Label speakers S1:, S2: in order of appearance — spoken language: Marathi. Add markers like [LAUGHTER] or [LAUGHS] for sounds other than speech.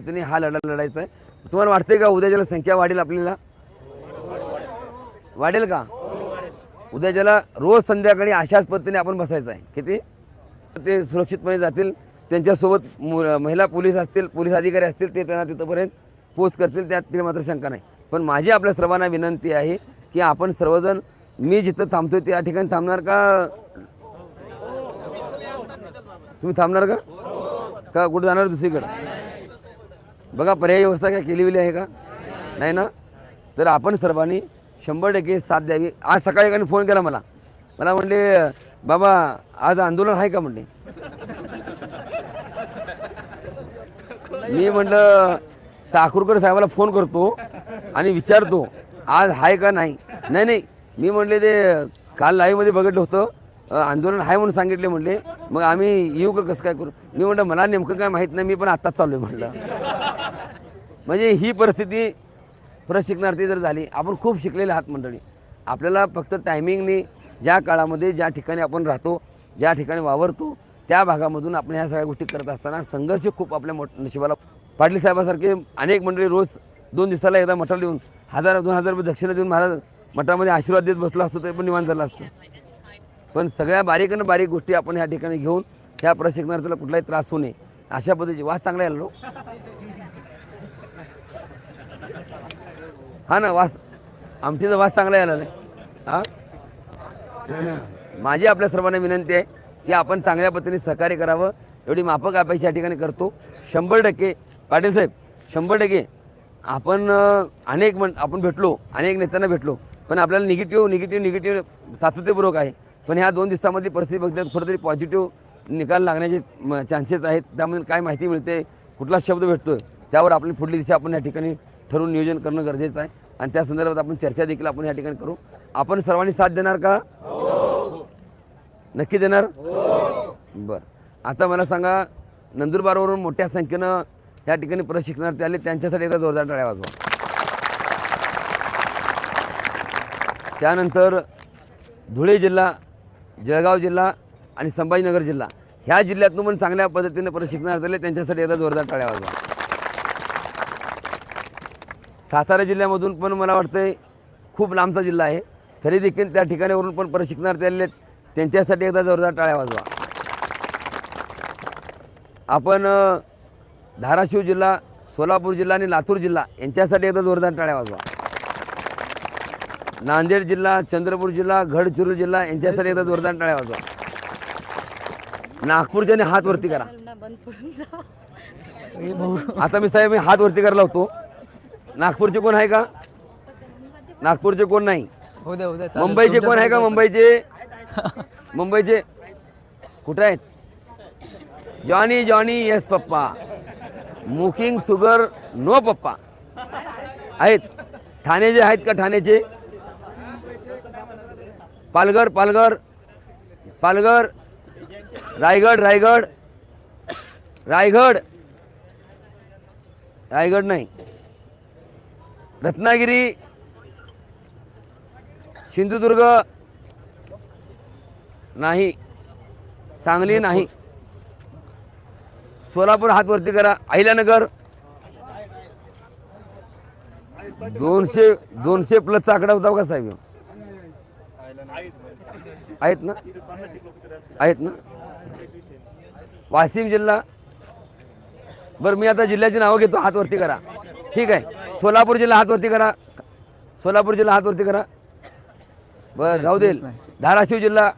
S1: पद्धतीने हा लढा लढायचा आहे. तुम्हाला वाटतंय का उद्या ज्याला संख्या वाढेल आपल्याला? वाढेल का? उद्या ज्याला रोज संध्याकाळी अशाच पद्धतीने आपण बसायचं आहे. किती? ते सुरक्षितपणे जातील. त्यांच्यासोबत महिला पोलीस असतील पोलीस अधिकारी असतील ते त्यांना तिथंपर्यंत पोच करतील त्यात मात्र शंका नाही. पण माझी आपल्या सर्वांना विनंती आहे की आपण सर्वजण मी जिथं थांबतोय त्या ठिकाणी थांबणार का? तुम्ही थांबणार का? का कुठं जाणार दुसरीकडं? बघा पर्यायी व्यवस्था काय केली गेली आहे का? नाही ना? तर आपण सर्वांनी शंभर टक्के साथ द्यावी. आज सकाळी एकाने फोन केला मला. मला म्हणले बाबा आज आंदोलन आहे का? म्हणले. मी म्हटलं चाकूरकर साहेबाला फोन करतो आणि विचारतो आज आहे का नाही? नाही नाही. मी म्हटले ते काल लाईव्हमध्ये बघितलं होतं. आंदोलन आहे म्हणून सांगितले म्हणले. मग आम्ही येऊ का? कसं काय करू? मी म्हटलं मला नेमकं काय माहीत नाही. मी पण आत्ताच चाललो आहे म्हटलं. म्हणजे ही परिस्थिती प्रशिक्षणार्थी जर झाली आपण खूप शिकलेले आहात मंडळी. आपल्याला फक्त टायमिंगने ज्या काळामध्ये ज्या ठिकाणी आपण राहतो ज्या ठिकाणी वावरतो त्या भागामधून आपण ह्या सगळ्या गोष्टी करत असताना संघर्ष खूप आपल्या मोठ नशिबाला पाटील साहेबासारखे अनेक मंडळी रोज दोन दिवसाला एकदा मठाला येऊन हजार दोन हजार रुपये दक्षिणा देऊन महाराज मठामध्ये आशीर्वाद देत बसला असतो तरी पण निवांत झालं असतं. पण सगळ्या बारीकनं बारीक गोष्टी आपण ह्या ठिकाणी घेऊन ह्या प्रशिक्षणार्थीला कुठलाही त्रास होऊ नये. अशा पद्धतीची वास चांगला यायला हा ना वास. आमटीचा वास चांगला यायला नाही हा? [CLEARS THROAT] माझी आपल्या सर्वांना विनंती आहे की आपण चांगल्या पद्धतीने सहकार्य करावं. एवढी माफक अपेक्षा या ठिकाणी करतो. शंभर टक्के पाटील साहेब शंभर टक्के. आपण अनेक म्हण आपण भेटलो अनेक नेत्यांना भेटलो पण आपल्याला निगेटिव्ह निगेटिव्ह निगेटिव्ह सातत्यपूर्वक आहे. पण ह्या दोन दिवसामध्ये परिस्थिती बघतात खरं पॉझिटिव्ह निकाल लागण्याचे चान्सेस आहेत. त्यामध्ये काय माहिती मिळते कुठला शब्द भेटतोय त्यावर आपली पुढली दिशा आपण या ठिकाणी ठरवून नियोजन करणं गरजेचं आहे. आणि त्या संदर्भात आपण चर्चा देखील आपण या ठिकाणी करू. आपण सर्वांनी साथ देणार का? नक्की देणार? बरं. आता मला सांगा नंदुरबारवरून मोठ्या संख्येनं या ठिकाणी प्रशिक्षणार्थी आले. त्यांच्यासाठी एकदा जोरदार टाळ्या वाजवा. त्यानंतर धुळे जिल्हा जळगाव जिल्हा आणि संभाजीनगर जिल्हा. ह्या जिल्ह्यातून पण चांगल्या पद्धतीने प्रशिक्षणार्थी आले. त्यांच्यासाठी एकदा जोरदार टाळ्या वाजवा. सातारा जिल्ह्यामधून पण मला वाटतंय खूप लांबचा जिल्हा आहे. तरी देखील त्या ठिकाणावरून पण प्रशिक्षणार्थी आलेले आहेत. त्यांच्यासाठी एकदा जोरदार टाळ्या वाजवा. आपण धाराशिव जिल्हा सोलापूर जिल्हा आणि लातूर जिल्हा यांच्यासाठी एकदा जोरदार टाळ्या वाजवा. नांदेड जिल्हा चंद्रपूर जिल्हा गडचिरोली जिल्हा यांच्यासाठी एकदा जोरदार टाळ्या वाजवा. नागपूरच्याने हात वरती करा. आता मी साहेब मी हात वरती करायला होतो नागपूरचे कोण आहे का? नागपूरचे कोण नाही?
S2: चालेल.
S1: मुंबईचे कोण आहे का मुंबईचे? [LAUGHS] मुंबईचे? कुठे आहेत? Johnny Johnny yes papa. मुकिंग sugar no पप्पा. आहेत. ठाण्याचे आहेत का ठाण्याचे पालघर पालघर. पालघर. रायगड रायगड. रायगड. रायगड नाही. रत्नागिरी सिंधुदुर्ग नाही सांगली नाही. सोलापूर हात वरती करा. अहिल्यानगर. दोनशे दोनशे प्लसचा आकडा होता का साहेब? आहेत ना? आहेत ना? वाशिम जिल्हा. बरं मी आता जिल्ह्याची नावं घेतो. हात वरती करा. ठीक आहे. सोलापूर जिल्हा हात वरती करा. सोलापूर जिल्हा हात वरती करा. बरं राहू देईल धाराशिव जिल्हा.